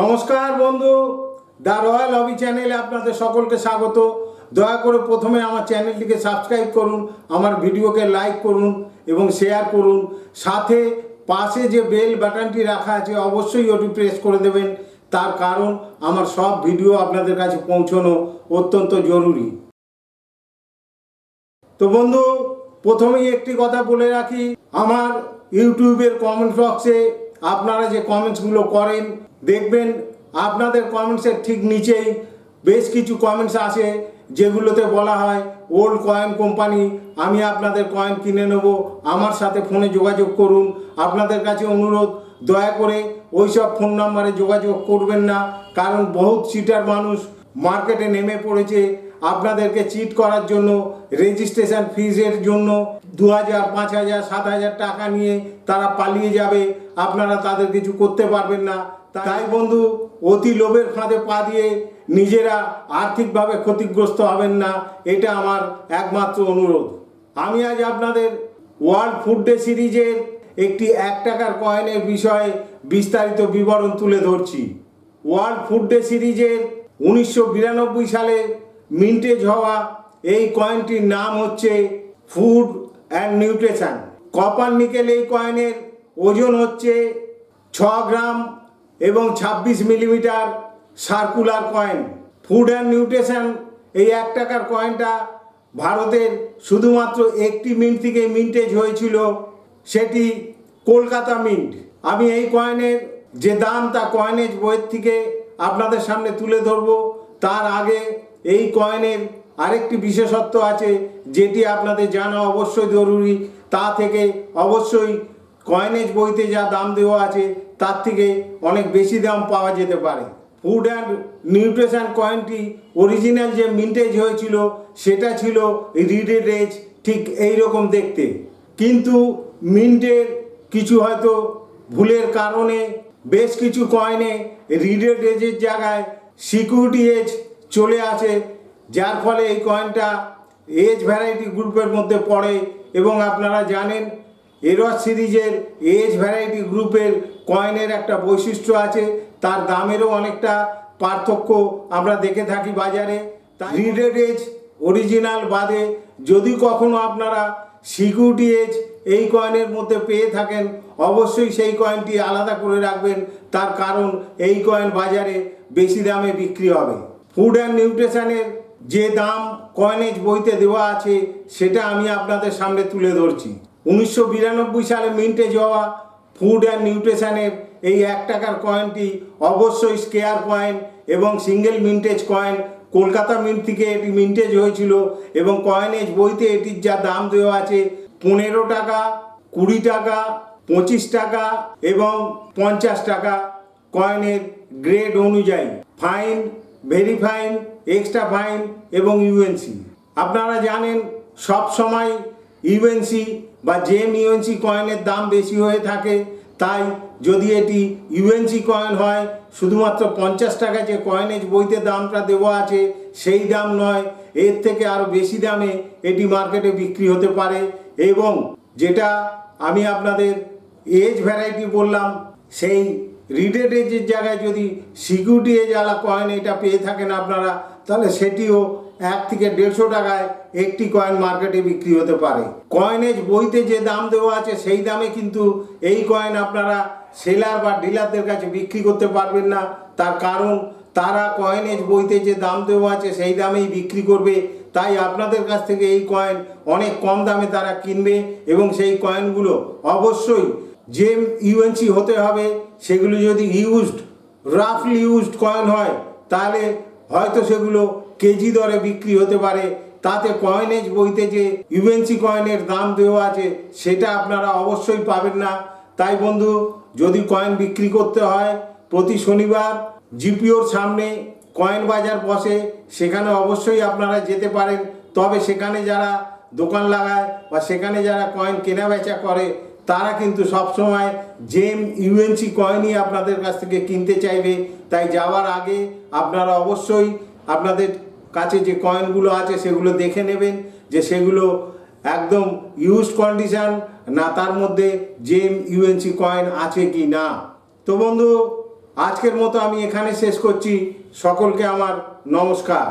নমস্কার বন্ধু, the royal হবি চ্যানেলে আপনাদের সকলকে স্বাগত। দয়া করে প্রথমে আমার চ্যানেলটিকে সাবস্ক্রাইব করুন, আমার ভিডিওকে লাইক করুন এবং শেয়ার করুন। সাথে পাশে যে বেল বাটনটি রাখা আছে, অবশ্যই ওটি প্রেস করে দেবেন। তার কারণ, আমার সব ভিডিও আপনাদের কাছে পৌঁছানো অত্যন্ত জরুরি। তো বন্ধু, প্রথমেই একটি কথা বলে রাখি, আমার ইউটিউবের কমেন্ট বক্সে আপনারা যে কমেন্টসগুলো করেন, দেখবেন আপনাদের কমেন্টসের ঠিক নিচেই বেশ কিছু কমেন্টস আসে যেগুলোতে বলা হয় ওল্ড কয়েন কোম্পানি আমি আপনাদের কয়েন কিনে নেব, আমার সাথে ফোনে যোগাযোগ করুন। আপনাদের কাছে অনুরোধ, দয়া করে ওই সব ফোন নাম্বারে যোগাযোগ করবেন না, কারণ বহুত সিটার মানুষ মার্কেটে নেমে পড়েছে। আপনাদেরকে চিট করার জন্য রেজিস্ট্রেশন ফিজের জন্য দু হাজার পাঁচ হাজার সাত হাজার টাকা নিয়ে তারা পালিয়ে যাবে। আপনারা তাদের কিছু করতে পারবেন না। তাই বন্ধু, অতি লোভের ফাঁদে পা দিয়ে নিজেরা আর্থিকভাবে ক্ষতিগ্রস্ত হবেন না। এটা আমার একমাত্র অনুরোধ। আমি আজ আপনাদের ওয়ার্ল্ড ফুড ডে সিরিজের একটি এক টাকার কয়েনের বিষয়ে বিস্তারিত বিবরণ তুলে ধরছি। ওয়ার্ল্ড ফুড ডে সিরিজের উনিশশো বিরানব্বই সালে মিন্টেজ হওয়া, এই কয়েনটির নাম হচ্ছে food and nutrition. Copper nickel এই কয়েনের ওজন হচ্ছে ছ গ্রাম এবং ছাব্বিশ millimetre circular coin. Food and nutrition এই এক টাকার কয়েনটা ভারতের শুধুমাত্র একটি মিন্ট থেকে মিন্টেজ হয়েছিল, সেটি কলকাতা মিন্ট। আমি এই কয়েনের যে দাম, তা কয়েনেজ বইয়ের থেকে আপনাদের সামনে তুলে ধরবো। তার আগে এই কয়েনের আরেকটি বিশেষত্ব আছে, যেটি আপনাদের জানা অবশ্যই জরুরি। তা থেকে অবশ্যই কয়েনেজ বইতে যা দাম দেওয়া আছে, তার থেকে অনেক বেশি দাম পাওয়া যেতে পারে। ফুড অ্যান্ড নিউট্রিশন কয়েনটি অরিজিনাল যে মিন্টেজ হয়েছিল, সেটা ছিল রিডেড এজ ঠিক এই রকম দেখতে। কিন্তু মিন্টের কিছু হয়তো ভুলের কারণে বেশ কিছু কয়েনে রিডেড এজের জায়গায় সিকিউরিটি এজ চলে আসে, যার ফলে এই কয়েনটা এজ ভ্যারাইটি গ্রুপের মধ্যে পড়ে এবং আপনারা জানেন এরস সিরিজের এজ ভ্যারাইটি গ্রুপের কয়েনের একটা বৈশিষ্ট্য আছে, তার দামেরও অনেকটা পার্থক্য আমরা দেখে থাকি বাজারে। রিডেড এজ অরিজিনাল বাদে যদি কখনো আপনারা সিকিউরিটি এজ এই কয়েনের মধ্যে পেয়ে থাকেন, অবশ্যই সেই কয়েনটি আলাদা করে রাখবেন, তার কারণ এই কয়েন বাজারে বেশি দামে বিক্রি হবে। ফুড অ্যান্ড নিউট্রিশনের যে দাম কয়েনেজ বইতে দেওয়া আছে, সেটা আমি আপনাদের সামনে তুলে ধরছি। উনিশশো বিরানব্বই সালে মিন্টেজ হওয়া ফুড অ্যান্ড নিউট্রিশনের এই এক টাকার কয়েনটি অবশ্যই স্কেয়ার কয়েন এবং single mintage coin Kolkata mint থেকে এটি মিন্টেজ হয়েছিল এবং কয়েনেজ বইতে এটির যা দাম দেওয়া আছে, পনেরো টাকা, কুড়ি টাকা, পঁচিশ টাকা এবং পঞ্চাশ টাকা কয়েনের গ্রেড অনুযায়ী। Fine very fine extra fine এবং ইউএনসি আপনারা জানেন সব সময় ইউএনসি বা জেম ইউএনসি কয়েনের দাম বেশি হয়ে থাকে, তাই যদি এটি ইউএনসি কয়েন হয়, শুধুমাত্র পঞ্চাশ টাকা যে কয়েনেজ বইতে দামটা দেওয়া আছে, সেই দাম নয়, এর থেকে আরও বেশি দামে এটি মার্কেটে বিক্রি হতে পারে এবং যেটা আমি আপনাদের এজ ভ্যারাইটি বললাম, সেই রিডেড জায়গায় যদি সিকিউরিটি এজ আলা কয়েন এটা পেয়ে থাকেন আপনারা, তাহলে সেটিও এক থেকে দেড়শো টাকায় একটি কয়েন মার্কেটে বিক্রি হতে পারে। কয়েনেজ বইতে যে দাম দেওয়া আছে, সেই দামে কিন্তু এই কয়েন আপনারা সেলার বা ডিলারদের কাছে বিক্রি করতে পারবেন না। তার কারণ, তারা কয়েনেজ বইতে যে দাম দেওয়া আছে, সেই দামেই বিক্রি করবে। তাই আপনাদের কাছ থেকে এই কয়েন অনেক কম দামে তারা কিনবে এবং সেই কয়েনগুলো অবশ্যই যে ইউএনসি হতে হবে, সেগুলো যদি ইউজড রাফলি ইউজড কয়েন হয়, তাহলে হয়তো সেগুলো কেজি দরে বিক্রি হতে পারে। তাতে কয়েনেজ বইতে যে ইউএনসি কয়েনের দাম দেওয়া আছে, সেটা আপনারা অবশ্যই পাবেন না। তাই বন্ধু, যদি কয়েন বিক্রি করতে হয়, প্রতি শনিবার জিপিওর সামনে কয়েন বাজার বসে, সেখানে অবশ্যই আপনারা যেতে পারেন। তবে সেখানে যারা দোকান লাগায় বা সেখানে যারা কয়েন কেনা বেচা করে তারা কিন্তু সবসময় জেম ইউএনসি কয়েনই আপনাদের কাছ থেকে কিনতে চাইবে। তাই যাওয়ার আগে আপনারা অবশ্যই আপনাদের কাছে যে কয়েনগুলো আছে সেগুলো দেখে নেবেন, যে সেগুলো একদম ইউজ কন্ডিশন না তার মধ্যে জেম ইউএনসি কয়েন আছে কি না। তো বন্ধু, আজকের মতো আমি এখানে শেষ করছি। সকলকে আমার নমস্কার।